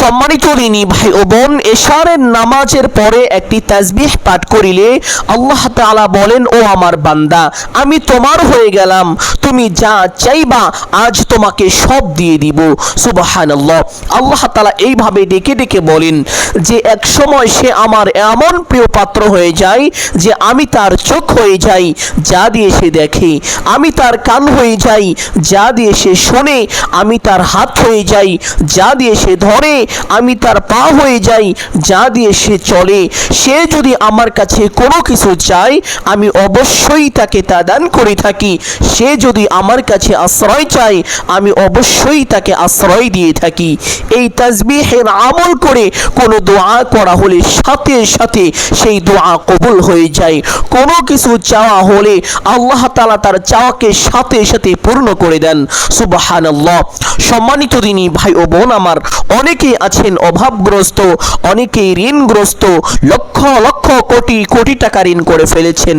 সম্মানিত ঋণী ভাই ও বোন, এশারের নামাজের পরে একটি তাসবিহ পাঠ করিলে আল্লাহ তাআলা বলেন, ও আমার বান্দা, আমি তোমার হয়ে গেলাম। তুমি যা চাইবা, আজ তোমাকে সব দিয়ে দিব। সুবহানাল্লাহ। আল্লাহ তাআলা এইভাবে ডেকে ডেকে বলেন যে, এক সময় সে আমার এমন প্রিয় পাত্র হয়ে যায় যে, আমি তার চোখ হয়ে যাই, যা দিয়ে সে দেখে। আমি তার কান হয়ে যাই, যা দিয়ে সে শোনে। আমি তার হাত হয়ে যাই, যা দিয়ে সে ধরে। আমি তার পা হয়ে যাই, যা দিয়ে সে চলে। সে যদি আমার কাছে কোনো কিছু চায়, আমি অবশ্যই তাকে তা দান করে থাকি। সে যদি আমার কাছে আশ্রয় চায়, আমি অবশ্যই তাকে আশ্রয় দিয়ে থাকি। এই তাসবিহের আমল করে কোনো দোয়া করা হলে সাথে সাথে সেই দোয়া কবুল হয়ে যায়। কোনো কিছু চাওয়া হলে আল্লাহ তালা তার চাওয়াকে সাথে সাথে পূর্ণ করে দেন। সুবহানাল্লাহ। সম্মানিত দিনী ভাই ও বোন আমার, অনেকেই আছেন অভাবগ্রস্ত অনেকেই ঋণগ্রস্ত, লক্ষ লক্ষ কোটি কোটি টাকা ঋণ করে ফেলেছেন।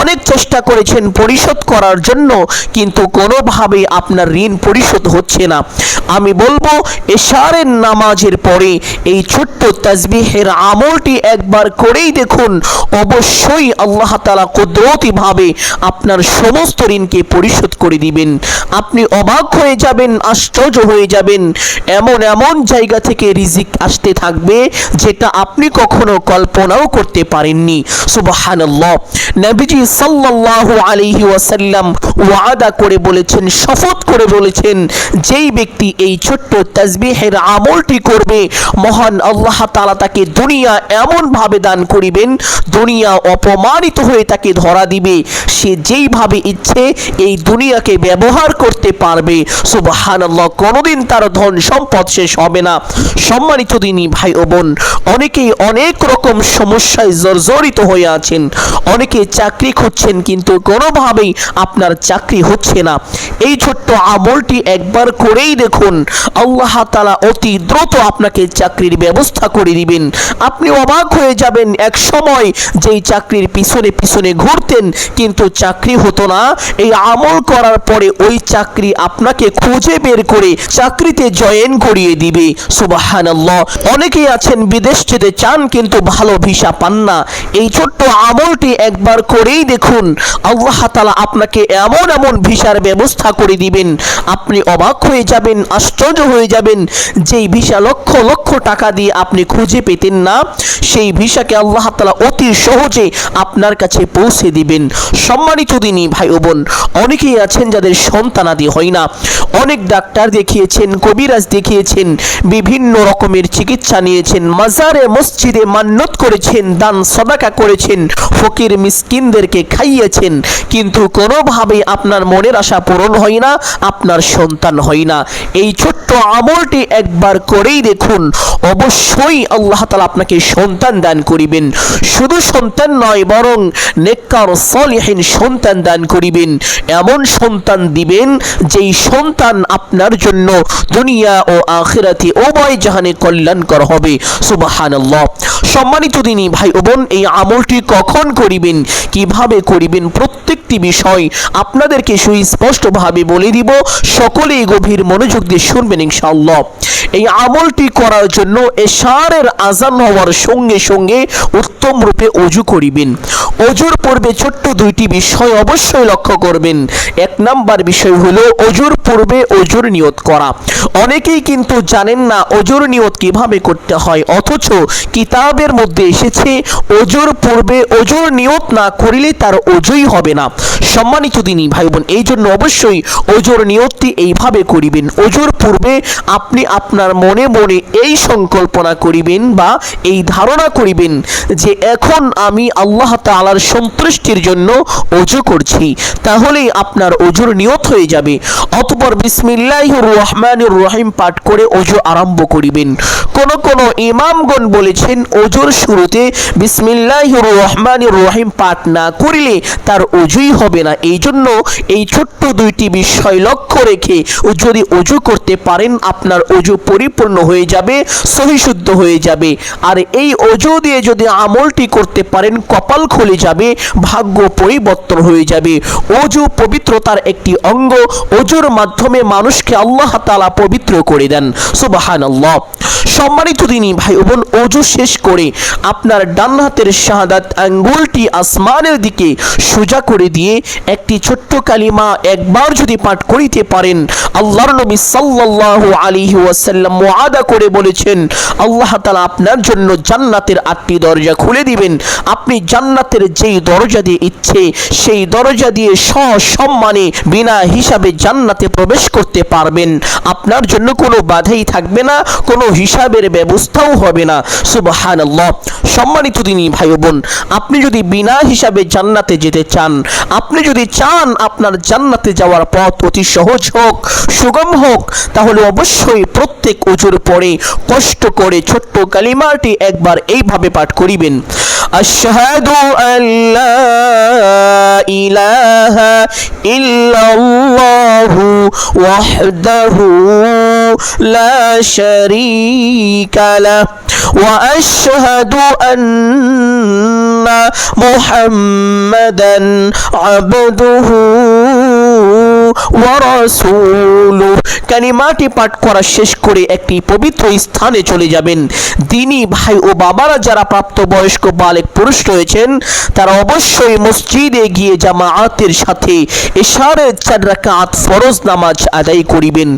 অনেক চেষ্টা করেছেন পরিশোধ করার জন্য, কিন্তু কোনোভাবেই আপনার ঋণ পরিশোধ হচ্ছে না। আমি বলব, এশারের নামাজের পরে এই ছোট্ট তাজবিহের আমলটি একবার করেই দেখুন। অবশ্যই আল্লাহ তালা কুদরতিভাবে আপনার সমস্ত ঋণকে পরিশোধ করে দিবেন। আপনি অবাক হয়ে যাবেন, আশ্চর্য হয়ে যাবেন। এমন এমন জায়গা থেকে রিজিক আসতে থাকবে, যেটা আপনি কখনো কল্পনাও করতে পারেননি। সুবহানাল্লাহ। নবীজি সাল্লাল্লাহু আলাইহি ওয়াসাল্লাম ওয়াদা করে বলেছেন, শপথ করে বলেছেন, যেই ব্যক্তি এই ছোট্ট তাসবিহের আমলটি করবে, মহান আল্লাহ তাআলা তাকে দুনিয়া এমন ভাবে দান করিবেন, দুনিয়া অপমানিত হয়ে তাকে ধরা দিবে। সে যেইভাবে ইচ্ছে, এই দুনিয়াকে ব্যবহার করতে পারবে। সুবহানাল্লাহ, কোনোদিন তার ধন সম্পদ শেষ হবে না। সম্মানিত দিনী ভাই ও বোন, অনেকেই অনেক রকম সমস্যায় জর্জরিত হয়ে আছেন। অনেকে চাকরি খুঁজছেন, কিন্তু কোনোভাবেই আপনার চাকরি হচ্ছে না। এই ছোট্ট আমলটি একবার করেই দেখুন। আল্লাহ তাআলা অতি দ্রুত আপনাকে চাকরির ব্যবস্থা করে দিবেন। আপনি অবাক হয়ে যাবেন এক সময় যেই চাকরির পিছনে পিছনে ঘুরতেন, কিন্তু চাকরি হতো না। এই আমল করার পরে ওই চাকরি আপনাকে খুঁজে বের করে চাকরিতে জয়েন করিয়ে দিবে। অনেকেই আছেন, বিদেশ যেতে চান, কিন্তু ভালো ভিসা পান না। এই ছোট্ট আমলটি একবার করেই দেখুন। আল্লাহ তাআলা আপনাকে এমন এমন ভিসার ব্যবস্থা করে দিবেন। আপনি অবাক হয়ে যাবেন, আশ্চর্য হয়ে যাবেন যেই ভিসা লক্ষ লক্ষ টাকা দিয়ে আপনি খুঁজে পেতেন না। সেই ভিসাকে আল্লাহ তাআলা অতি সহজে আপনার কাছে পৌঁছে দিবেন। সম্মানিত দিনী ভাই ও বোন, অনেকেই আছেন যাদের সন্তানাদি হয় না। অনেক ডাক্তার দেখিয়েছেন, কবিরাজ দেখিয়েছেন, বিভিন্ন রকমের চিকিৎসা নিয়েছেন, মাজারে, মসজিদে মান্যত করেছেন, দান সদাকা করেছেন, ফকির মিসকিনদেরকে খাইয়েছেন, কিন্তু কোনোভাবেই আপনার মনের আশা পূরণ হয় না, আপনার সন্তান হয় না। এই ছোট্ট আমলটি একবার করেই দেখুন, অবশ্যই আল্লাহ তাআলা আপনাকে সন্তান দান করিবেন। শুধু সন্তান নয়, বরং নেককার, সলিহীন সন্তান দান করিবেন। এমন সন্তান দিবেন, যেই সন্তান আপনার জন্য দুনিয়া ও আখিরাতে উভয় জাহানে কল্যাণকর হবে। সুবহানাল্লাহ। সম্মানিত দিনী ভাই ও বোন, এই আমলটি কখন করিবেন, কীভাবে করিবেন প্রত্যেকটি বিষয় আপনাদেরকে সুস্পষ্টভাবে বলে দিব। সকলেই গভীর মনোযোগ দিয়ে শুনবেন ইনশাআল্লাহ। এই আমলটি করার জন্য এশারের আজান হওয়ার সঙ্গে সঙ্গে উত্তম রূপে অজু করিবেন। অজুর পূর্বে ছোট্ট দুইটি বিষয় অবশ্যই লক্ষ্য করবেন। এক নাম্বার বিষয় হলো অজুর পূর্বে অজুর নিয়ত করা। অনেকেই কিন্তু জানেন না অজুর নিয়ত কীভাবে করতে হয়? অথচ কিতাবের মধ্যে এসেছে অজুর পূর্বে অজুর নিয়ত না করিলে তার অজুই হবে না। সম্মানিত দিনী ভাই বোন এই জন্য অবশ্যই অজুর নিয়তটি এইভাবে করিবেন। অজুর পূর্বে আপনি আপনার মনে মনে এই সংকল্পনা করিবেন বা এই ধারণা করিবেন যে এখন আমি আল্লাহ তাআলার সন্তুষ্টির জন্য অজু করছি। তাহলেই আপনার অজুর নিয়ত হয়ে যাবে। অতপর বিসমিল্লাহির রহমানির রহিম পাঠ করে অজু আরম্ভ করিবেন। কোন কোন ইমামগণ বলেছেন অজুর শুরুতে বিসমিল্লাহির রহমানির রহিম পাঠ না করিলে তার অজুই হবে না। এই জন্য এই ছোট্ট দুইটি বিষয় লক্ষ্য রেখে যদি অজু করতে পারেন, আপনার অজু পরিপূর্ণ হয়ে যাবে, সহিশুদ্ধ হয়ে যাবে। আর এই অজু দিয়ে যদি আমলটি করতে পারেন, কপাল খুলে যাবে, ভাগ্য পরিবর্তন হয়ে যাবে। অজু পবিত্রতার একটি অঙ্গ অজুর মাধ্যমে মানুষকে আল্লাহ তাআলা পবিত্র করে দেন। সুবহানাল্লাহ। সুবহানাল্লাহ সম্মানিত দিনী ভাই বোন, অজু শেষ করে আপনার ডান হাতের শাহাদাত আঙ্গুলটি আসমানের দিকে সোজা করে দিয়ে একটি ছোট্ট কালিমা একবার যদি পাঠ করিতে পারেন, আল্লাহর নবী সাল্লাল্লাহু আলাইহি ওয়াসাল্লাম ওয়াদা করে বলেছেন, আল্লাহ তাআলা আপনার জন্য জান্নাতের আটটি দরজা খুলে দিবেন। আপনি জান্নাতের যেই দরজা দিয়ে ইচ্ছে, সেই দরজা দিয়ে সসম্মানে বিনা হিসাবে জান্নাতে প্রবেশ করতে পারবেন। আপনার জন্য কোনো বাধাই থাকবে না। কোনো হিসাবের ব্যবস্থাও হবে না। সুবহানাল্লাহ। সম্মানিত দিনী ভাই বোন আপনি যদি বিনা হিসাবে জান্নাতে যেতে চান, আপনি যদি চান আপনার জান্নাতে যাওয়ার পথ অতি সহজ হোক, সুগম হোক, তাহলে অবশ্যই প্রত্যেক উজুর পরে কষ্ট করে ছোট্ট কালিমাটি একবার এইভাবে পাঠ করিবেন। আশহাদু আল্লা ইলাহা ইল্লাল্লাহু ওয়াহদাহু লা شريك له. وأشهد أن محمدا عبده ওয়ারাসুলু পাঠ করা শেষ করে একটি পবিত্র স্থানে চলে যাবেন। দিনই ভাই ও বাবারা যারা প্রাপ্তবয়স্ক বালেক পুরুষ রয়েছেন, তারা অবশ্যই মসজিদে গিয়ে জামাআতের সাথে এশারের চার রাকাত ফরজ নামাজ আদায় করিবেন।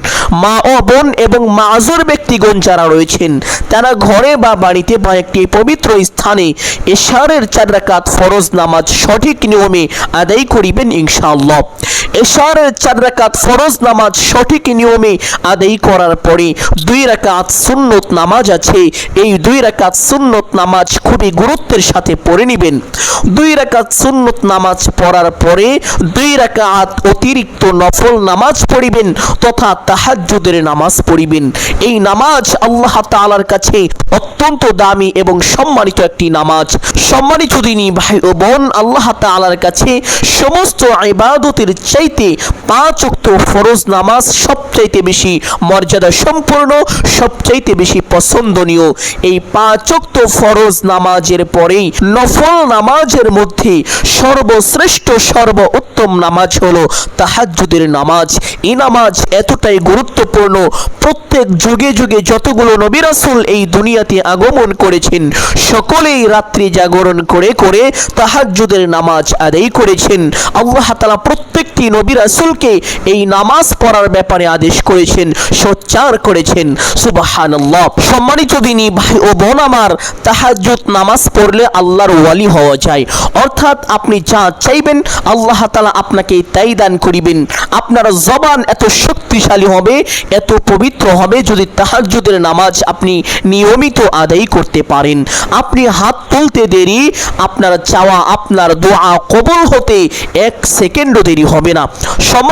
মা ও বোন এবং মাজর ব্যক্তিগণ যারা রয়েছেন, তারা ঘরে বা বাড়িতে বা একটি পবিত্র স্থানে এশারের চার রাকাত ফরজ নামাজ সঠিক নিয়মে আদায় করিবেন ইনশাআল্লাহ। এশারের চার রাকাত ফরজ নামাজ সঠিক নিয়মে আদায় করার পরে দুই সুন্নত নামাজ আছে। এই দুই সুন্নত নামাজ খুবই গুরুত্বের সাথে পড়ে নেবেন। দুই সুন্নত নামাজ পড়ার পরে দুই রাকাত অতিরিক্ত নফল নামাজ পড়িবেন তথা তাহাজ্জুদের নামাজ পড়িবেন। এই নামাজ আল্লাহ তাআলার কাছে অত্যন্ত দামি এবং সম্মানিত একটি নামাজ। সম্মানিত দিনই ভাই ও বোন, আল্লাহ তাআলার কাছে সমস্ত ইবাদতের চাইতে পাঁচ উক্ত ফরজ নামাজ সবচাইতে বেশি মর্যাদা সম্পূর্ণ সবচাইতে বেশি পছন্দনীয়। এই পাঁচ উক্ত ফরজ নামাজের পরেই নফল নামাজের মধ্যে সর্বশ্রেষ্ঠ সর্ব উত্তম নামাজ হলো তাহাজ্জুদের নামাজ। এই নামাজ এতটাই গুরুত্বপূর্ণ, প্রত্যেক যুগে যুগে যতগুলো নবী রাসূল এই দুনিয়াতে আগমন করেছেন, সকলেই রাত্রি জাগরণ করে করে তাহাজ্জুদের নামাজ আদায় করেছেন। আল্লাহ তাআলা প্রত্যেকটি নবী রাসূলকে এই নামাজ পড়ার ব্যাপারে আদেশ করেছেন, সোচ্চার করেছেন। সুবহানাল্লাহ। সম্মানিত দিনী ভাই ও বোন আমার, তাহাজ্জুদ নামাজ পড়লে আল্লাহর ওয়ালি হওয়া যায়। অর্থাৎ আপনি যা চাইবেন, আল্লাহ তাআলা আপনাকে তাই দান করিবেন। আপনার জবান এত শক্তিশালী হবে, এত পবিত্র হবে, যদি তাহাজ্জুদের নামাজ আপনি নিয়মিত আদায় করতে পারেন। আপনি হাত তুলতে দেরি, আপনার চাওয়া, আপনার দোয়া কবুল হতে এক সেকেন্ডও দেরি হবে না।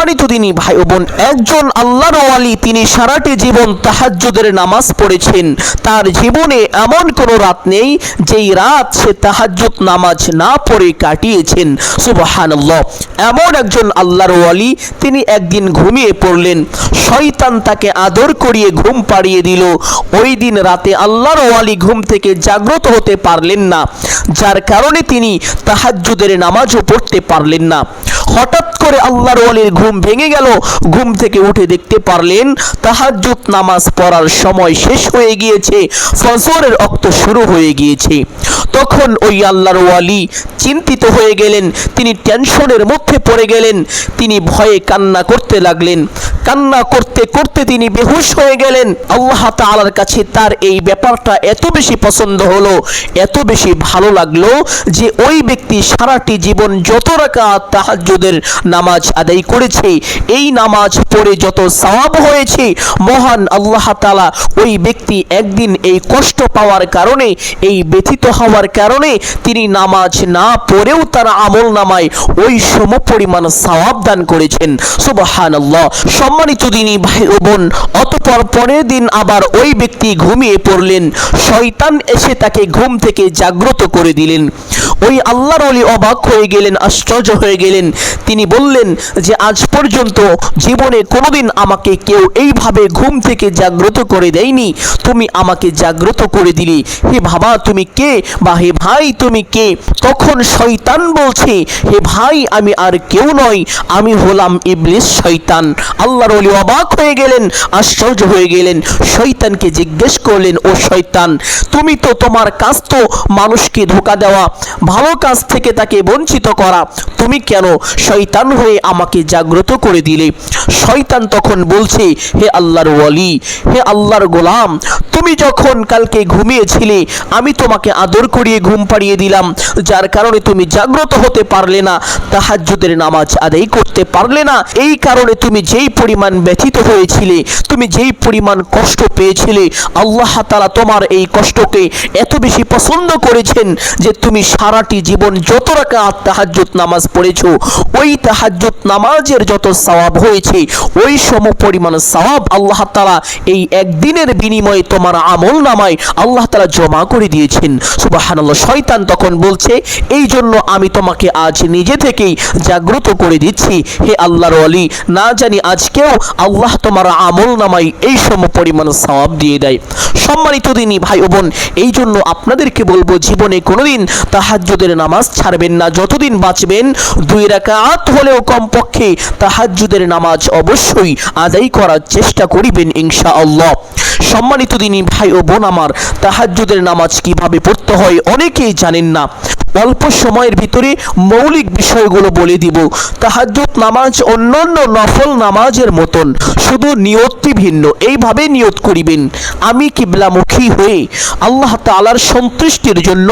সম্মানিত দিনী ভাই বোন, একজন আল্লাহর ওয়ালি, তিনি সারাটি জীবন তাহাজ্জুদের নামাজ পড়েছেন। তার জীবনে এমন কোনো রাত নেই, যেই রাত সে তাহাজ্জুদ নামাজ না পড়ে কাটিয়েছেন। সুবহানাল্লাহ। এমন একজন আল্লাহর ওয়ালি, তিনি একদিন ঘুমিয়ে পড়লেন। শয়তান তাকে আদর করিয়ে ঘুম পাড়িয়ে দিল। ওই দিন রাতে আল্লাহর ওয়ালি ঘুম থেকে জাগ্রত হতে পারলেন না, যার কারণে তিনি তাহাজ্জুদের নামাজও পড়তে পারলেন না। হঠাৎ করে আল্লাহর ওয়ালির ঘুম ভেঙে গেল। ঘুম থেকে উঠে দেখতে পারলেন, তাহাজ্জুদ নামাজ পড়ার সময় শেষ হয়ে গিয়েছে, ফজরের অক্ত শুরু হয়ে গিয়েছে। তখন ওই আল্লাহর ওয়ালি চিন্তিত হয়ে গেলেন, তিনি টেনশনের মধ্যে পড়ে গেলেন, তিনি ভয়ে কান্না করতে লাগলেন। কান্না করতে করতে তিনি বেহুশ হয়ে গেলেন। আল্লাহ তাআলার কাছে তার এই ব্যাপারটা এত বেশি পছন্দ হলো, এত বেশি ভালো লাগল যে ওই ব্যক্তি সারাটি জীবন যত রাকাত তাহাজ্জুদের নামাজ আদায় করেছে, এই নামাজ পড়ে যত সওয়াব হয়েছে, মহান আল্লাহ তাআলা ওই ব্যক্তি একদিন এই কষ্ট পাওয়ার কারণে, এই ব্যথিত হওয়ার কারণে তিনি নামাজ না পড়েও তার আমল নামায় ওই সম পরিমাণ সওয়াব দান করেছেন। সুবহানাল্লাহ সম্মানিত দিনী ভাই ও বোন, অতপর পরের দিন আবার ওই ব্যক্তি ঘুমিয়ে পড়লেন। শয়তান এসে তাকে ঘুম থেকে জাগ্রত করে দিলেন। ওই আল্লাহর ওলি অবাক হয়ে গেলেন, আশ্চর্য হয়ে গেলেন। তিনি বললেন যে, আজ পর্যন্ত জীবনে কোনোদিন আমাকে কেউ এইভাবে ঘুম থেকে জাগ্রত করে দেয়নি। তুমি আমাকে জাগ্রত করে দিলি। হে বাবা, তুমি কে বা হে ভাই, তুমি কে? তখন শয়তান বলছে, হে ভাই, আমি আর কেউ নই। আমি হলাম ইবলিস শয়তান। আল্লাহ আল্লাহর ওলি অবাক হয়ে গেলেন, আশ্চর্য হয়ে গেলেন, শয়তানকে জিজ্ঞেস করলেন, ও শয়তান, তুমি তো তোমার কাজ তো মানুষকে ধোকা দেওয়া, ভালো কাজ থেকে তাকে বঞ্চিত করা, তুমি কেন শয়তান হয়ে আমাকে জাগ্রত করে দিলে? শয়তান তখন বলছে, হে আল্লাহর ওয়ালি, হে আল্লাহর গোলাম, তুমি যখন কালকে ঘুমিয়েছিলে, আমি তোমাকে আদর করিয়ে ঘুম পাড়িয়ে দিলাম, যার কারণে তুমি জাগ্রত হতে পারলে না, তাহাজ্জুদের নামাজ আদায় করতে পারলে না, এই কারণে তুমি যেই পরিমাণ ব্যথিত হয়েছিলে, তুমি যেই পরিমাণ কষ্ট পেয়েছিলে, আল্লাহ তাআলা তোমার এই কষ্টকে এত বেশি পছন্দ করেছেন যে তুমি সারাটি জীবন যত রাকাত তাহাজ্জুদ নামাজ পড়েছো, ওই তাহাজ্জুদ নামাজের যত সওয়াব হয়েছে, ওই সম পরিমাণ সওয়াব আল্লাহ তাআলা এই একদিনের বিনিময়ে তোমার আমল নামায় আল্লাহ তাআলা জমা করে দিয়েছেন। সুবহানাল্লাহ, শয়তান তখন বলছে এই জন্য আমি তোমাকে আজ নিজে থেকেই জাগ্রত করে দিচ্ছি। হে আল্লাহর ওয়ালি, না জানি আজকেও আল্লাহ তোমার আমল নামাই এই সম পরিমাণ সওয়াব দিয়ে দেয়। সম্মানিত দিনই ভাই ও বোন, এই জন্য আপনাদেরকে বলব, জীবনে কোনোদিন তাহাজ্জুদের নামাজ ছাড়বেন না। যতদিন বাঁচবেন, দুই রাকাত হলেও কমপক্ষে তাহাজ্জুদের নামাজ অবশ্যই আদায় করার চেষ্টা করিবেন ইনশাআল্লাহ। সম্মানিত দিনী ভাই ও বোন আমার, তাহাজ্জুদের নামাজ কীভাবে পড়তে হয় অনেকেই জানেন না। অল্প সময়ের ভিতরে মৌলিক বিষয়গুলো বলে দিব। তাহাজ্জুদ নামাজ অন্যান্য নফল নামাজের মতন, শুধু নিয়তটি ভিন্ন, এইভাবে নিয়ত করিবেন। আমি কিবলামুখী হয়ে আল্লাহ তাআলার সন্তুষ্টির জন্য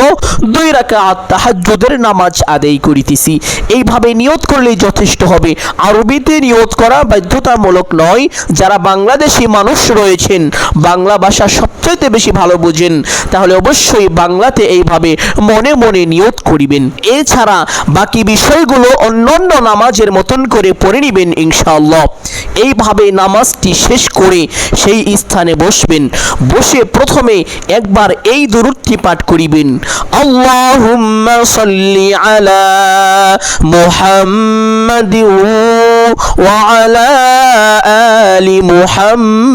দুই রাকাত তাহাজ্জুদের নামাজ আদায় করিতেছি। এইভাবে নিয়ত করলেই যথেষ্ট হবে। আরবিতে নিয়ত করা বাধ্যতামূলক নয়, যারা বাংলাদেশি মানুষ রয়েছেন, বাংলা ভাষা সবচাইতে বেশি ভালো বুঝেন, তাহলে অবশ্যই বাংলাতে এইভাবে মনে মনে নিয়ত করিবেন। এছাড়া বাকি বিষয়গুলো অন্যান্য নামাজের মতন করে পড়ে নিবেন ইনশাআল্লাহ। এইভাবে নামাজটি শেষ করে সেই স্থানে বসবেন। বসে প্রথমে একবার এই দুরুদটি পাঠ করিবেন। আল্লাহুম্মা সাল্লি আলা মুহাম্মাদিন ওয়া আলা আলি মুহাম্মাদ।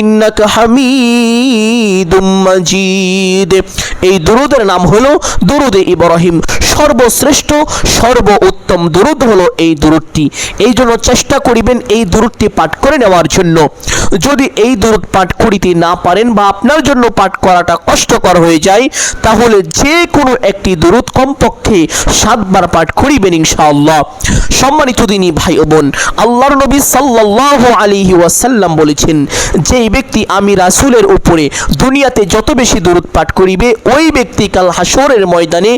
ইন্নাকা হামিদুম মাজিদ। এই দুরুদের নাম হলো দুরুদে ইব্রাহিম। সর্বশ্রেষ্ঠ সর্ব উত্তম দুরুদ হলো এই দুরুদটি। এই জন্য চেষ্টা করিবেন এই দুরুদটি পাঠ করে নেওয়ার জন্য। যদি এই দুরুদ পাঠ করিতে না পারেন বা আপনার জন্য পাঠ করাটা কষ্টকর হয়ে যায়, তাহলে যে কোনো একটি দুরুদ কমপক্ষে সাতবার পাঠ করিবেন ইনশাআল্লাহ। সম্মানিত দিনী ভাই ও বোন, আল্লাহর নবী সাল্লাল্লাহু আলাইহি ওয়াসাল্লাম বলেছেন যেই ব্যক্তি আমি রাসূলের উপরে দুনিয়াতে যত বেশি দূরত পাঠ করিবে, ওই ব্যক্তি কাল হাসরের ময়দানে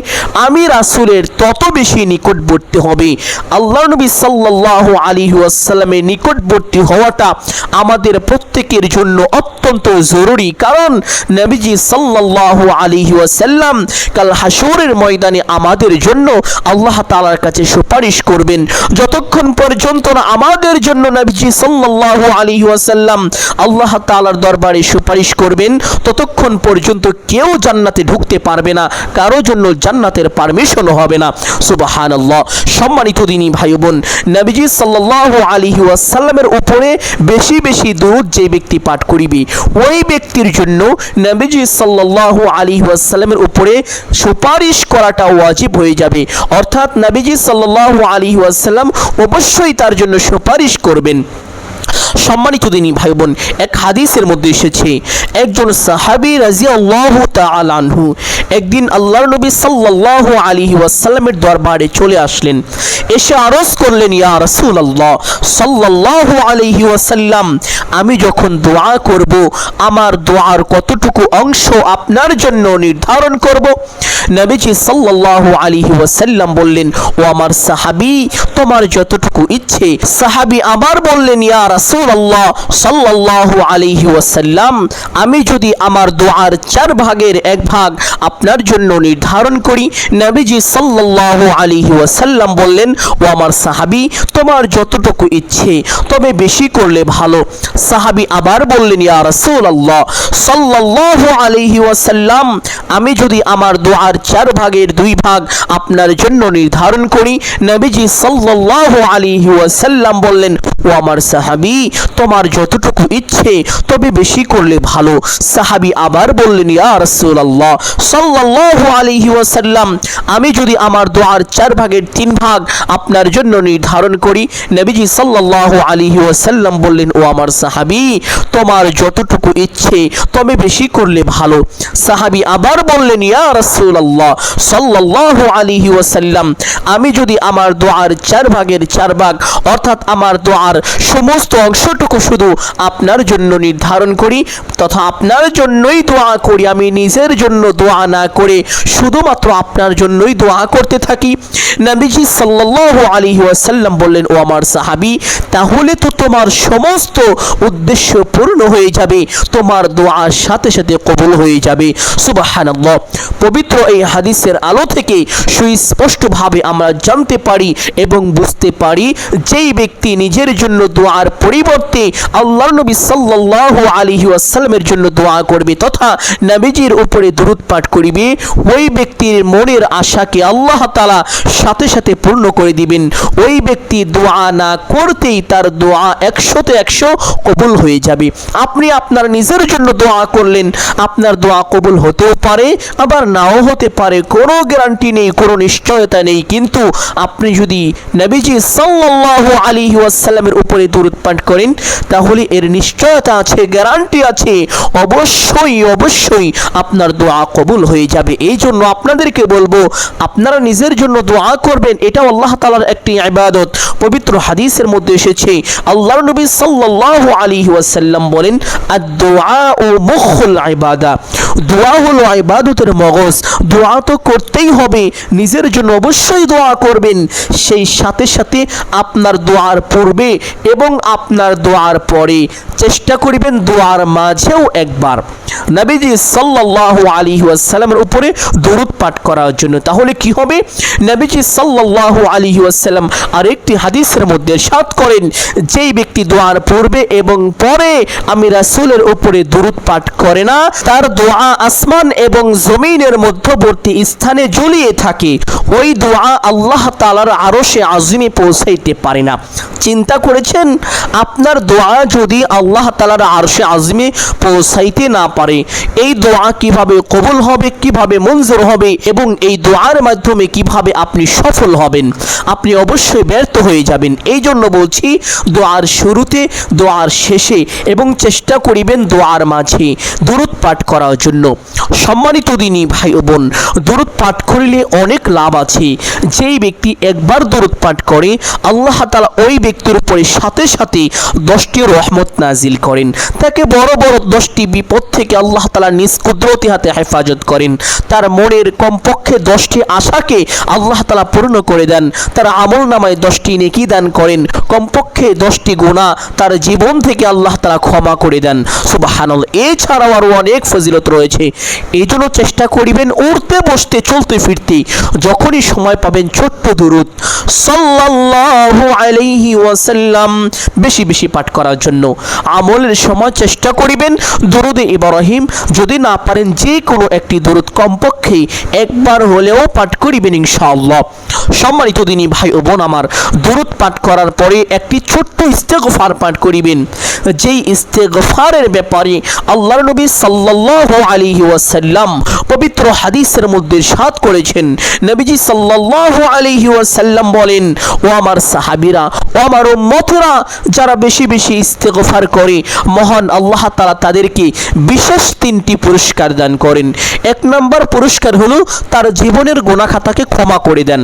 আমি রাসূলের তত বেশি নিকটবর্তী হবে। আল্লাহ নবী সাল্লাল্লাহু আলাইহি ওয়াসাল্লামের নিকটবর্তী হওয়াটা আমাদের প্রত্যেকের জন্য অত্যন্ত জরুরি। কারণ নবীজি সাল্লাল্লাহু আলাইহি ওয়াসাল্লাম কাল হাসরের ময়দানে আমাদের জন্য আল্লাহ তাআলার কাছে সুপারিশ করবেন। যতক্ষণ পর্যন্ত না আমাদের জন্য নবীজি সাল্লাল্লাহু আলাইহি ওয়াসাল্লাম আল্লাহ তালার দরবারে সুপারিশ করবেন, ততক্ষণ পর্যন্ত কেউ জান্নাতে ঢুকতে পারবে না, কারও জন্য জান্নাতের পারমিশনও হবে না। সুবহানাল্লাহ। সম্মানিত দিনী ভাই বোন নবীজি সাল্লাল্লাহু আলাইহি ওয়াসাল্লামের উপরে বেশি বেশি দরুদ যে ব্যক্তি পাঠ করিবে, ওই ব্যক্তির জন্য নবীজি সাল্লাল্লাহু আলাইহি ওয়াসাল্লামের উপরে সুপারিশ করাটা ওয়াজিব হয়ে যাবে। অর্থাৎ নবীজি সাল্লাল্লাহু আলাইহি ওয়াসাল্লাম অবশ্যই তার জন্য সুপারিশ করবেন। সম্মানিত দিনী ভাই বোন এক হাদিসের মধ্যে এসেছে, একজন সাহাবি রাজিয়াল্লাহু তাআলা আনহু একদিন আল্লাহর নবী সাল্লাল্লাহু আলাইহি ওয়াসাল্লামের দরবারে চলে আসলেন। এসে আরজ করলেন, ইয়া রাসূলুল্লাহ, সাল্লাল্লাহু আলাইহি ওয়াসাল্লাম, আমি যখন দোয়া করব, আমার দোয়ার কতটুকু অংশ আপনার জন্য নির্ধারণ করব? নবীজি সাল্লাল্লাহু আলাইহি ওয়াসাল্লাম বললেন, ও আমার সাহাবী, তোমার যতটুকু ইচ্ছে, সাহাবী আবার বললেন, ইয়া রাসূলুল্লাহ সাল্লাল্লাহু আলাইহি ওয়াসাল্লাম, আমি যদি আমার দোয়ার চার ভাগের এক ভাগ আপনার জন্য নির্ধারণ করি, নবীজি সাল্লাল্লাহু আলাইহি ওয়াসাল্লাম বললেন, ও আমার সাহাবী, তোমার যতটুকু ইচ্ছে, তবে বেশি করলে ভালো। সাহাবী আবার বললেন, ইয়া রাসূলুল্লাহ সাল্লাল্লাহু আলাইহি ওয়াসাল্লাম, আমি যদি আমার দোয়ার চার ভাগের দুই ভাগ আপনার জন্য নির্ধারণ করি, নবীজি সাল্লাল্লাহু আলাইহি ওয়াসাল্লাম বললেন, ও আমার সাহাবী তোমার যতটুকু ইচ্ছে, তবে বেশি করলে ভালো। সাহাবি আবার বললেন, ইয়া রাসূলুল্লাহ, সাল্লাল্লাহু আলাইহি ওয়াসাল্লাম, আমি যদি আমার দোয়ার চার ভাগের তিন ভাগ আপনার জন্য নির্ধারণ করি। নবীজি সাল্লাল্লাহু আলাইহি ওয়াসাল্লাম বললেন, ও আমার সাহাবী, তোমার যতটুকু ইচ্ছে, তবে বেশি করলে ভালো। সাহাবী আবার বললেন, ইয়া রাসূলুল্লাহ, সাল্লাল্লাহু আলাইহি ওয়াসাল্লাম, আমি যদি আমার দোয়ার চার ভাগের চার ভাগ, অর্থাৎ আমার দোয়ার সমস্ত অংশটুকু শুধু আপনার জন্য নির্ধারণ করি তথা আপনার জন্যই দোয়া করি। আমি নিজের জন্য দোয়া না করে শুধুমাত্র আপনার জন্যই দোয়া করতে থাকি। নবীজি সাল্লাল্লাহু আলাইহি ওয়াসাল্লাম বললেন, ও আমার সাহাবী, তাহলে তো তোমার সমস্ত উদ্দেশ্য পূর্ণ হয়ে যাবে। তোমার দোয়ার সাথে সাথে কবুল হয়ে যাবে। সুবহানাল্লাহ। পবিত্র এই হাদিসের আলো থেকে সুস্পষ্টভাবে আমরা জানতে পারি এবং বুঝতে পারি, যেই ব্যক্তি নিজের জন্য দোয়ার পরিবর্তে আল্লাহ নবী সাল্লাল্লাহু আলাইহি ওয়াসাল্লামের জন্য দোয়া করবে তথা নবীজির উপরে দরুদ পাঠ করিবে, ওই ব্যক্তির মনের আশাকে আল্লাহ তাআলা সাথে সাথে পূর্ণ করে দিবেন। ওই ব্যক্তি দোয়া না করতেই তার দোয়া একশোতে একশো কবুল হয়ে যাবে। আপনি আপনার নিজের জন্য দোয়া করলেন, আপনার দোয়া কবুল হতেও পারে, আবার নাও হতে পারে, কোনো গ্যারান্টি নেই, কোনো নিশ্চয়তা নেই। কিন্তু আপনি যদি নবীজি সাল্লাল্লাহু আলাইহি ওয়াসাল্লামের উপরে দরুদ পাঠ করেন, তাহলে এর নিশ্চয়তা আছে গ্যারান্টি আছে। অবশ্যই অবশ্যই আপনার দোয়া কবুল হয়ে যাবে। এই জন্য আপনাদেরকে বলব, আপনারা নিজের জন্য দোয়া করবেন এটা আল্লাহ তালার একটি ইবাদত। পবিত্র হাদিসের মধ্যে এসেছে আল্লাহ নবী সাল্লাল্লাহু আলী ওয়াসাল্লাম বলেন আদ-দুআ ও মুখুল দোয়া হলো ইবাদতের মগজ। দোয়া তো করতেই হবে, নিজের জন্য অবশ্যই দোয়া করবেন। সেই সাথে সাথে আপনার দোয়ার পূর্বে এবং আপনার দোয়ার পরে চেষ্টা করিবেন দোয়ার মাঝেও একবার। নবীজি সাল্লাল্লাহু আলাইহি ওয়াসাল্লামের উপরে দরুদ পাঠ করার জন্য। তাহলে কি হবে? নবীজি সাল্লাল্লাহু আলাইহি ওয়াসাল্লাম আরেকটি হাদিসের মধ্যে সাত করেন, যেই ব্যক্তি দোয়ার পূর্বে এবং পরে আমি রাসূলের উপরে দরুদ পাঠ করে না, তার দোয়া আসমান এবং জমিনের মধ্যবর্তী স্থানে জ্বলিয়ে থাকে, ওই দোয়া আল্লাহ তাআলার আরশে আজিমে পৌঁছাইতে পারে না। চিন্তা করেছেন, আপনার দোয়া যদি আল্লাহ তাআলার আরশে আজিমে পৌঁছাইতে না পারে, এই দোয়া কীভাবে কবুল হবে, কীভাবে মঞ্জুর হবে এবং এই দোয়ার মাধ্যমে কীভাবে আপনি সফল হবেন? আপনি অবশ্যই ব্যর্থ হয়ে যাবেন। এই জন্য বলছি, দোয়ার শুরুতে, দোয়ার শেষে এবং চেষ্টা করিবেন দোয়ার মাঝে দূরত পাঠ করার জন্য। সম্মানিত দিনী ভাই ও বোন দূরত পাঠ করিলে অনেক লাভ আছে। যেই ব্যক্তি একবার দূরত পাঠ করে, আল্লাহ তালা ওই ব্যক্তির উপরে সাথে সাথে দশটি রহমত নাজিল করেন। তাকে বড় বড় দশটি বিপদ থেকে আল্লাহ তালা নিজ কুদরতি হাতে হেফাজত করেন। তার মনের কমপক্ষে দশটি আশাকে আল্লাহ তালা পূর্ণ করে দেন। তার আমল নামায় দশটি নেকি দান করেন। কমপক্ষে দশটি গুণা তার জীবন থেকে আল্লাহ তালা ক্ষমা করে দেন। সুবাহানল এছাড়াও আরও অনেক ফজিলত রয়েছে। এই জন্য চেষ্টা করিবেন উঠতে বসতে, চলতে, ফিরতে। যখনই সময় পাবেন ছোট্ট দুরুদ। সাল্লাল্লাহু আলাইহি ওয়াসাল্লাম বেশি বেশি পাঠ করার জন্য। আমলের সময় চেষ্টা করিবেন দুরুদে ইব্রাহিম। যদি না পারেন যে কোনো একটি দুরুদ কমপক্ষে একবার হলেও পাঠ করিবেন ইনশাআল্লাহ। সম্মানিত দিনী ভাই ও বোন আমার, দুরুদ পাঠ করার পরে একটি ছোট্ট ইস্তেগফার পাঠ করিবেন। যেই ইস্তেগফারের ব্যাপারে আল্লাহর নবী সাল্লাল্লাহু আলাইহি ওয়াসাল্লাম পবিত্র হাদিসের মধ্যে সাত করেছেন। নবীজি সাল্লাল্লাহু আলাইহি ওয়াসাল্লাম বলেন, ও আমার সাহাবীরা, ও আমার উম্মতরা, যারা বেশি বেশি ইস্তেগফার করে, মহান আল্লাহ তাআলা তাদেরকে বিশেষ তিনটি পুরস্কার দান করেন। এক নম্বর পুরস্কার হলো তার জীবনের গোনা খাতাকে ক্ষমা করে দেন।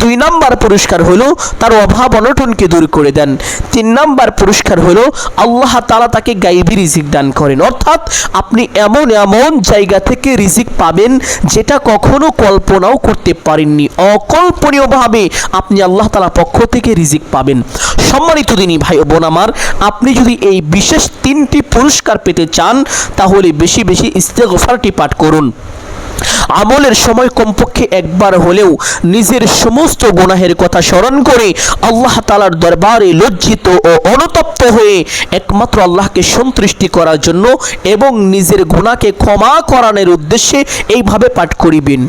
দুই নাম্বার পুরস্কার হলো তার অভাব অনটনকে দূর করে দেন। তিন নাম্বার পুরস্কার হলো আল্লাহ তাআলা তাকে গাইবি রিজিক দান করেন। অর্থাৎ আপনি এমন এমন জায়গা থেকে রিজিক পাবেন পাবেন, যেটা কখনো কল্পনাও করতে পারেননি। অকল্পনীয়ভাবে আপনি আল্লাহ তালা পক্ষ থেকে রিজিক পাবেন। সম্মানিত দিনই ভাই ও বোন আমার, আপনি যদি এই বিশেষ তিনটি পুরস্কার পেতে চান, তাহলে বেশি বেশি ইস্তেগফারটি পাঠ করুন। আমলের সময় কমপক্ষে একবার হলেও নিজের সমস্ত গুনাহের কথা স্মরণ করে আল্লাহ তালার দরবারে লজ্জিত ও অনুতপ্ত হয়ে একমাত্র আল্লাহকে সন্তুষ্টি করার জন্য এবং নিজের গুণাকে ক্ষমা করানোর উদ্দেশ্যে এইভাবে পাঠ করিবেন।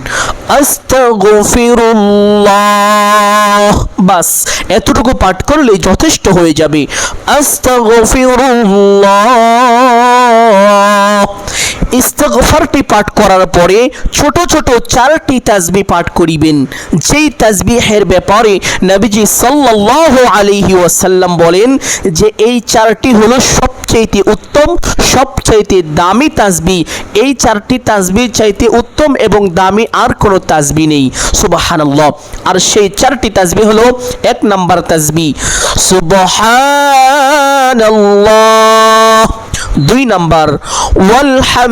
বাস, এতটুকু পাঠ করলে যথেষ্ট হয়ে যাবে। আস্তাগফিরুল্লাহ। ইস্তেগফারটি পাঠ করার পরে ছোট ছোট চারটি তাজবি পাঠ করিবেন। যেই তাজবিহের ব্যাপারে নবীজি সাল্লাল্লাহু আলাইহি ওয়াসাল্লাম বলেন যে এই চারটি হলো সবচাইতে উত্তম, সবচাইতে দামি তাজবি। এই চারটি তাজবির চাইতে উত্তম এবং দামি আর কোনো তাজবি নেই। সুবহানাল্লাহ। আর সেই চারটি তাজবি হলো এক নাম্বার তাজবি। সুবহানাল্লাহ। দুই নাম্বার ওয়ালহামদুলিল্লাহ।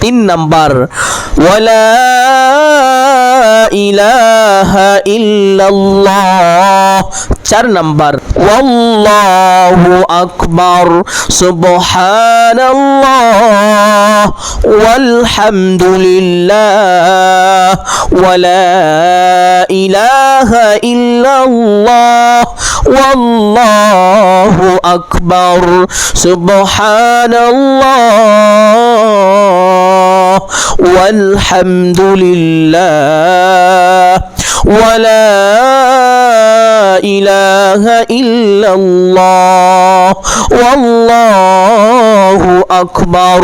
তিন নাম্বার ওয়ালা ইলাহা ইল্লাল্লাহ চার নাম্বার ওয়াল্লাহু আকবার সুবহানাল্লাহ ওয়ালহামদুলিল্লাহ ওয়ালা ইলাহা ইল্লাল্লাহ والله أكبر سبحان الله والحمد لله ولا إله إلا الله والله আকবর।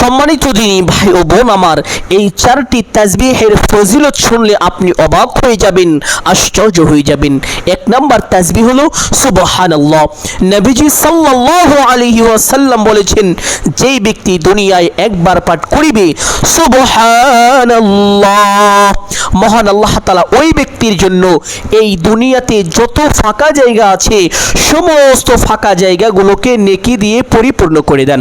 সম্মানিত দিনী ভাই ও বোন আমার, এই চারটি তাজবিহের ফজিলত শুনলে আপনি অবাক হয়ে যাবেন, আশ্চর্য হয়ে যাবেন। এক নম্বর তাজবি হলো, সুবহানাল্লাহ। নবীজি সাল্লাল্লাহু আলাইহি ওয়াসাল্লাম বলেছেন যেই ব্যক্তি দুনিয়ায় একবার পাঠ করিবে, সুবহানাল্লাহ। মহান আল্লাহ তাআলা ওই ব্যক্তির জন্য এই দুনিয়াতে যত ফাঁকা জায়গা আছে, সমস্ত ফাঁকা জায়গাগুলোকে নেকি দিয়ে পরিপূর্ণ করে দেন।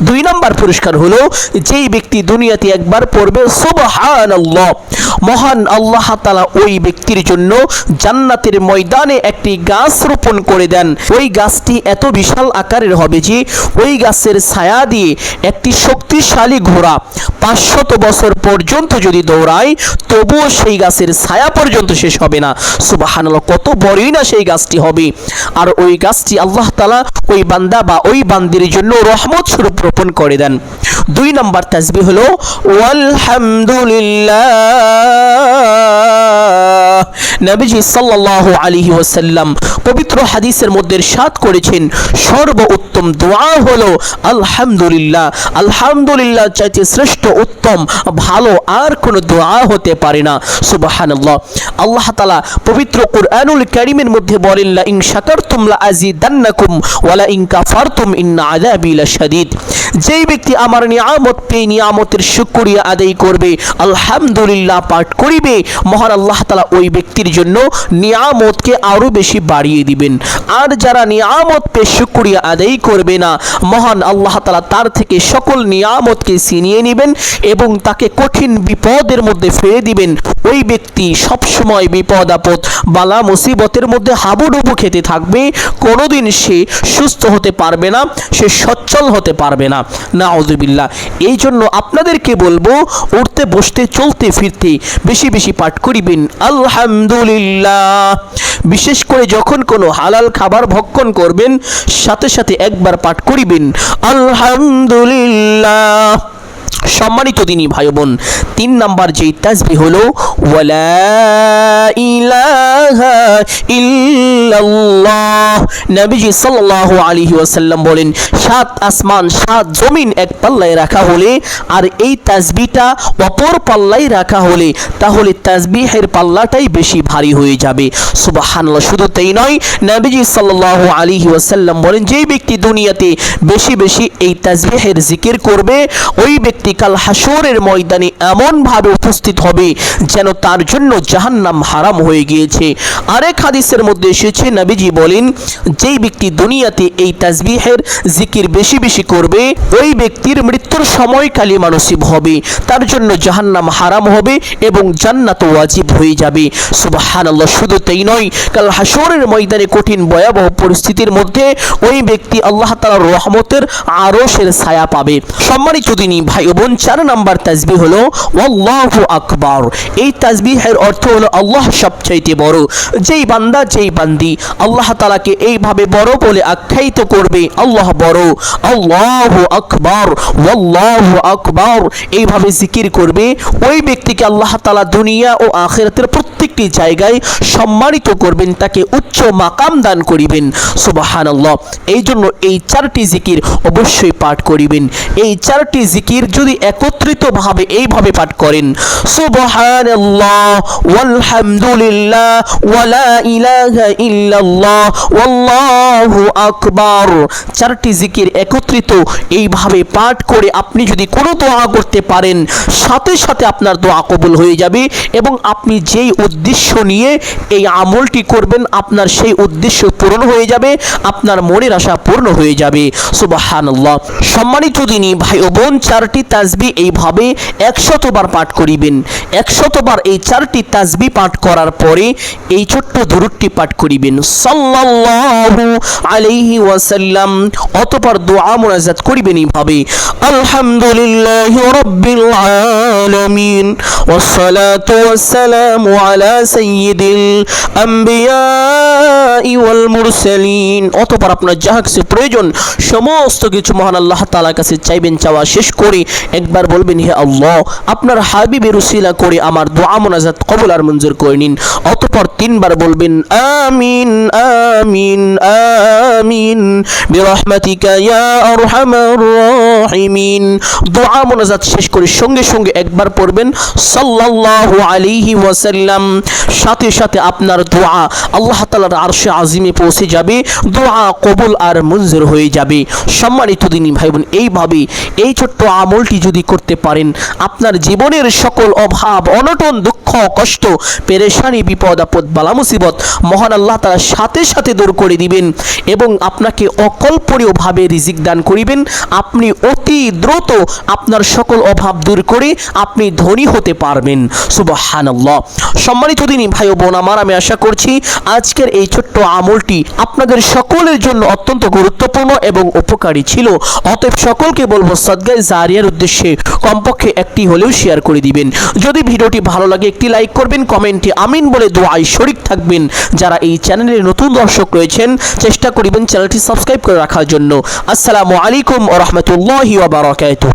দুই নম্বর পুরস্কার হলো যেই ব্যক্তি দুনিয়াতে একবার পড়বে, সুবহানাল্লাহ। মহান আল্লাহ তাআলা ওই ব্যক্তির জন্য জান্নাতের ময়দানে একটি গাছ রোপণ করে দেন। ওই গাছটি এত বিশাল আকারের হবে যে ওই গাছের ছায়া দিয়ে একটি শক্তিশালী ঘোড়া পাঁচশত বছর পর্যন্ত যদি দৌড়ায়, তবুও সেই গাছের ছায়া পর্যন্ত শেষ হবে না। সুবহানাল্লাহ, কত বড়ই না সেই গাছটি হবে। আর ওই গাছটি আল্লাহ তালা ওই বান্দা বা ওই বান্দির জন্য রহমত স্বরূপ রোপণ করে দেন। দুই নম্বর তাসবি হলো ওয়ালহামদুলিল্লাহ। নবীজি সাল্লাল্লাহু আলাইহি ওয়াসাল্লাম পবিত্র হাদিসের মধ্যে ইরশাদ করেছেন সর্ব উত্তম দোয়া হলো, আলহামদুলিল্লাহ। আলহামদুলিল্লাহ চাইতে শ্রেষ্ঠ, উত্তম, ভালো আর কোনো দোয়া হতে পারে না। সুবহানাল্লাহ। আল্লাহ তাআলা পবিত্র কুরআনুল কারীমের মধ্যে বলেন লা ইন শাকারতুম লা আযিদান্নাকুম ওয়া লা ইন কাফারতুম ইন্না আযাবি লাশাদীদ। যেই ব্যক্তি আমার নিয়ামত পেয়ে নিয়ামতের শুকরিয়া আদায় করবে, আলহামদুলিল্লাহ পাঠ করিবে, মহান আল্লাহ তাআলা ওই ব্যক্তির জন্য নিয়ামতকে আরও বেশি বাড়িয়ে দিবেন। আর যারা নিয়ামত পেয়ে শুকরিয়া আদায় করবে না, মহান আল্লাহ তাআলা তার থেকে সকল নিয়ামতকে ছিনিয়ে নেবেন এবং তাকে কঠিন বিপদের মধ্যে ফেলে দিবেন। ওই ব্যক্তি সবসময় বিপদ, আপদ, বালা, মুসিবতের মধ্যে হাবুডুবু খেতে থাকবে। কোনোদিন সে সুস্থ হতে পারবে না, সে সচ্ছল হতে পারবে না। নাউজুবিল্লাহ। এই জন্য আপনাদেরকে বলব, উঠতে, বসতে, চলতে, ফিরতে বেশি বেশি পাঠ করিবেন। আলহামদুলিল্লাহ। বিশেষ করে যখন কোনো হালাল খাবার ভক্ষণ করবেন, সাথে সাথে একবার পাঠ করিবেন। আলহামদুলিল্লাহ। সম্মানিত দিনী ভাই বোন, তিন নাম্বার যেই তাজবি হলো, ওয়ালা ইলাহা ইল্লাল্লাহ। নবীজি সাল্লাল্লাহু আলাইহি ওয়াসাল্লাম বলেন, সাত আসমান, সাত জমিন এক পাল্লায় রাখা হলে, আর এই তাজবিটা অপর পাল্লায় রাখা হলে, তাহলে তাজবিহের পাল্লাটাই বেশি ভারী হয়ে যাবে। সুবহানাল্লাহ, শুধু তাই নয়, নবীজি সাল্লাল্লাহু আলাইহি ওয়াসাল্লাম বলেন, যেই ব্যক্তি দুনিয়াতে বেশি বেশি এই তাজবিহের জিকির করবে, ওই ব্যক্তি কাল হাসরের ময়দানে এমনভাবে উপস্থিত হবে যেন তার জন্য জাহান্নাম হারাম হয়ে গিয়েছে। আরেক হাদিসের মধ্যে এসেছে, নবীজি বলেন, যেই ব্যক্তি দুনিয়াতে এই তাজবিহের জিকির বেশি বেশি করবে, ওই ব্যক্তির মৃত্যুর সময়কালে মানসিব হবে, তার জন্য জাহান্নাম হারাম হবে এবং জান্নাত ওয়াজিব হয়ে যাবে। সুবহানাল্লাহ, শুধু তাই নয়, কাল হাসরের ময়দানে কঠিন ভয়াবহ পরিস্থিতির মধ্যে ওই ব্যক্তি আল্লাহ তাআলার রহমতের আরশের ছায়া পাবে। সম্মানিত দিনী ভাই বোন, চার নাম্বার তাজবি হলো, ওয়াল্লাহু আকবার। এই তাজবিহের অর্থ হলো আল্লাহ সবচাইতে বড়। যেই বান্দা, যেই বান্দি, আল্লাহ তালাকে এইভাবে বড় বলে আখ্যায়িত করবে, আল্লাহ বড়। আল্লাহু আকবার, ওয়াল্লাহু আকবার। এইভাবে জিকির করবে, ওই ব্যক্তিকে আল্লাহ তালা দুনিয়া ও আখেরাতের প্রত্যেকটি জায়গায় সম্মানিত করবেন, তাকে উচ্চ মাকাম দান করিবেন। সুবহানাল্লাহ। এই জন্য এই চারটি জিকির অবশ্যই পাঠ করিবেন। এই চারটি জিকির যদি একত্রিতভাবে এইভাবে পাঠ করেন, সুবহানাল্লাহ, ওয়ালহামদুলিল্লাহ ওয়ালা ইলাহা ইল্লাল্লাহ, ওয়াল্লাহু আকবার। চারটি জিকির একত্রিত এইভাবে পাঠ করে আপনি যদি কোনো দোয়া করতে পারেন, সাথে সাথে আপনার দোয়া কবুল হয়ে যাবে এবং আপনি যেই উদ্দেশ্য নিয়ে এই আমলটি করবেন, আপনার সেই উদ্দেশ্য পূরণ হয়ে যাবে, আপনার মনের আশা পূর্ণ হয়ে যাবে। সুবাহান্লাহ সম্মানিত দিনী ভাই ও বোন, চারটি তাজবি এইভাবে একশতবার পাঠ করিবেন একশতবার এই চারটি তাজবি পাঠ করার পরে এই ছোট্ট দূরটি পাঠ করিবেন সাল্লাল্লাহু আলাইহি ওয়াসাল্লাম অতপর দোয়া মোনাজাত করিবেন এইভাবে আলহামদুলিল্লাহি রাব্বিল আলামিন والصلاة والسلام على سيد الأنبياء والمرسلين অতপর আপনার যাহা কিছু প্রয়োজন সমস্ত কিছু মহান আল্লাহ তাআলার কাছে চাইবেন চাওয়া শেষ করে একবার বলবেন, হে আল্লাহ, আপনার হাবিবের উসিলা করে আমার দোয়া মোনাজাত কবুল আর মঞ্জুর করে নিন। অতপর তিনবার বলবেন, আমিন আমিন আমিন, বিরহমাতিকা ইয়া আরহামার রাহিমিন। দোয়া মোনাজাত শেষ করে সঙ্গে সঙ্গে একবার পড়বেন, সাল্লাল্লাহু আলাইহি ওয়াসাল্লাম। সাথে সাথে আপনার দোয়া আল্লাহ তাআলার আরশে আজিমে পৌঁছে যাবে, দোয়া কবুল আর মঞ্জুর হয়ে যাবে। সম্মানিত দিনী ভাই বোন এইভাবে এই ছোট্ট আমলটি যদি করতে পারেন আপনার জীবনের সকল অভাব অনটন দুঃখ কষ্ট, পেরেশানি, বিপদ, আপদ, বালা মুসিবত মহান আল্লাহ তারা সাথে সাথে দূর করে দিবেন এবং আপনাকে অকল্পনীয়ভাবে রিজিক দান করিবেন। আপনি অতি দ্রুত আপনার সকল অভাব দূর করে আপনি ধনী হতে পারবেন। সুবহানাল্লাহ। সম্মানিত দিনী ভাই ও বোন আমার, আমি আশা করছি আজকের এই ছোট্ট আমলটি আপনাদের সকলের জন্য অত্যন্ত গুরুত্বপূর্ণ এবং উপকারী ছিল। অতএব সকলকে বলব সদগায় জারিয়ার উদ্দেশ্যে কমপক্ষে একটি হলেও শেয়ার করে দিবেন। যদি ভিডিওটি ভালো লাগে একটি লাইক করবেন, কমেন্টে আমিন বলে দোয়াই শরিক থাকবেন। যারা এই চ্যানেলে নতুন দর্শক রয়েছেন, চেষ্টা করিবেন চ্যানেলটি সাবস্ক্রাইব করে রাখার জন্য। আসসালামু আলাইকুম ও রহমতুল্লাহি ওয়া বারাকাতুহু।